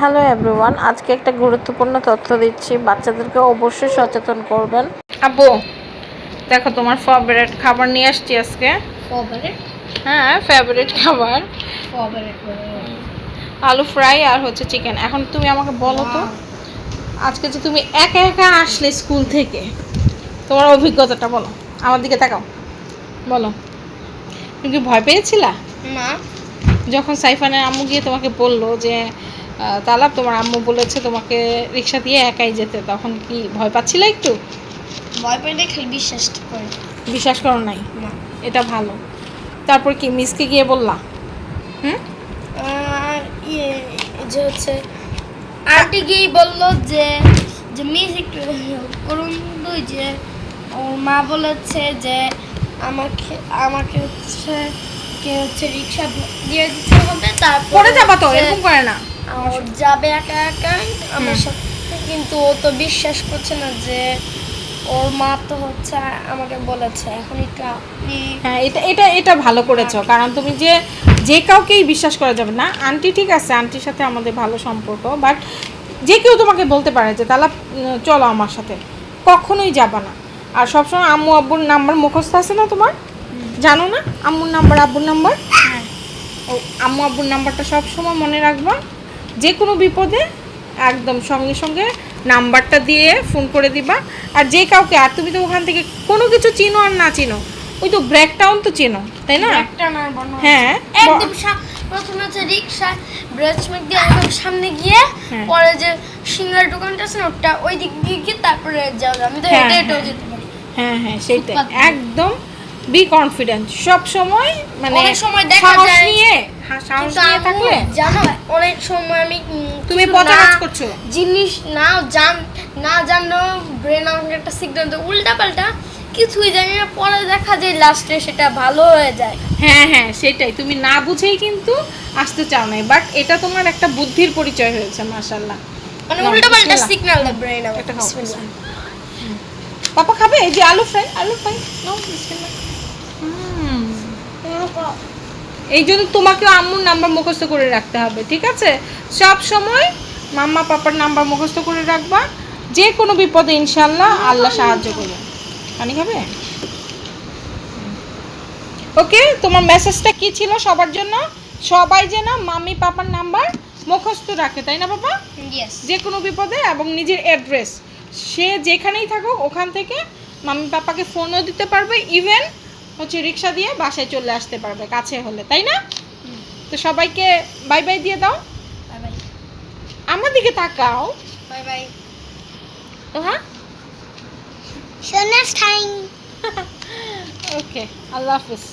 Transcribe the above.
Hello everyone আজকে একটা গুরুত্বপূর্ণ তথ্য দিচ্ছি। বাচ্চাদেরকে অবশ্যই সচেতন করবেন। আব্বু দেখো তোমার ফেভারিট খাবার নিয়ে আসছি আজকে। ফেভারিট হ্যাঁ ফেভারিট খাবার। ফেভারিট আলু ফ্রাই আর হচ্ছে চিকেন এখন তুমি আমাকে বলো তো আজকে যে তুমি একা একা আসলে স্কুল থেকে তোমার অভিজ্ঞতাটা বলো। আমার দিকে তাকাও। বলো। তুমি কি ভয় পেয়েছিলা? না। যখন সাইফানের আম্মু গিয়ে তোমাকে বলল যে তালাব তোমার আম্মু বলেছে তোমাকে রিক্সা দিয়ে একাই যেতে। তখন কি ভয় পাচ্ছিলে একটু? ভয় পেলে খালি বিশ্বাস করে। বিশ্বাস করো নাই? না। এটা ভালো। তারপর কি মিসকে গিয়ে বললা? হুম? আর ইয়ে যে হচ্ছে আন্টি গিয়ে বলল যে যে মিস একটু করুন তো যে ওর মা বলেছে যে আমাকে আমাকে হচ্ছে কে হচ্ছে রিক্সা দিয়ে দিতে হবে তারপর পরে যাবা তো এরকম করে না। যাবে একা একা? আমার সাথে। কিন্তু ও তো বিশ্বাস করছে না যে ওর মা তো হচ্ছে আমাকে বলেছে এখন একটু আপনি হ্যাঁ এটা এটা এটা ভালো করেছ। কারণ তুমি যে যে কাউকেই বিশ্বাস করা যাবে না। আন্টি ঠিক আছে আন্টির সাথে আমাদের ভালো সম্পর্ক বাট যে কেউ তোমাকে বলতে পারে যে তাহলে চলো আমার সাথে। কখনোই যাবা না। আর সবসময় আম্মু আব্বুর নাম্বার মুখস্থ আছে না তোমার? জানো না? আম্মুর নাম্বার আব্বুর নাম্বার? হ্যাঁ। ও আম্মু আব্বুর নাম্বারটা সব সময় মনে রাখবা। যে কোনো বিপদে একদম সঙ্গে সঙ্গে নাম্বারটা দিয়ে ফোন করে দিবা। আর যে কাউকে আর তুমি তো ওখান থেকে কোনো কিছু চিনো আর না চিনো ওই তো ব্রেকটাউন তো চেনো তাই না? হ্যাঁ। একদম প্রথমে হচ্ছে রিক্সা ব্রাজমেক দিয়ে একদম সামনে গিয়ে হ্যাঁ। পরে যে সিঙ্গার দোকানটা আছে না ওটা ওই দিক দিয়ে গিয়ে তারপরে যাও আমি তো হেঁটে হেঁটেও। যেতে পারি। হ্যাঁ হ্যাঁ সেটাই। একদম বি কনফিডেন্ট সব সময় মানে অনেক সময় দেখা যায়- নিয়ে সাহস নিয়ে থাকলে জানো অনেক সময় আমি তুমি কাজ করছ। জিনিস না জান না জানো ব্রেন আমাকে একটা সিগন্যাল দেয়। উল্টা পাল্টা কিছুই জানি না পরে দেখা যায় লাস্টে সেটা ভালো হয়ে যায়। হ্যাঁ হ্যাঁ সেটাই। তুমি না বুঝেই কিন্তু আসতে চাও নাই। বাট এটা তোমার একটা বুদ্ধির পরিচয় হয়েছে মাশাল্লাহ মানে উল্টা পাল্টা। সিগন্যাল দেয় ব্রেন আমাকে। পাপা খাবে? এই যে আলু ফ্রাই আলু ফ্রাই নাও বিসমিল্লাহ এই জন্য তোমাকে আম্মুর নাম্বার মুখস্থ করে রাখতে হবে ঠিক আছে? সব সময় মাম্মা পাপার নাম্বার মুখস্থ করে রাখবা। যে কোনো বিপদে ইনশাল্লাহ আল্লাহ সাহায্য করবে। পানি খাবে? ওকে তোমার মেসেজটা কি ছিল সবার জন্য? সবাই যেন মাম্মি পাপার নাম্বার মুখস্থ রাখে তাই না বাবা. যে কোনো বিপদে এবং নিজের অ্যাড্রেস সে যেখানেই থাকুক ওখান থেকে মাম্মি পাপাকে ফোনও দিতে পারবে ইভেন হচ্ছে রিক্সা দিয়ে বাসায় চলে আসতে পারবে কাছে হলে তাই না? তো সবাইকে বাই বাই দিয়ে দাও. আমার দিকে তাকাও। বাই বাই তো হ্যাঁ. ওকে আল্লাহ হাফিজ।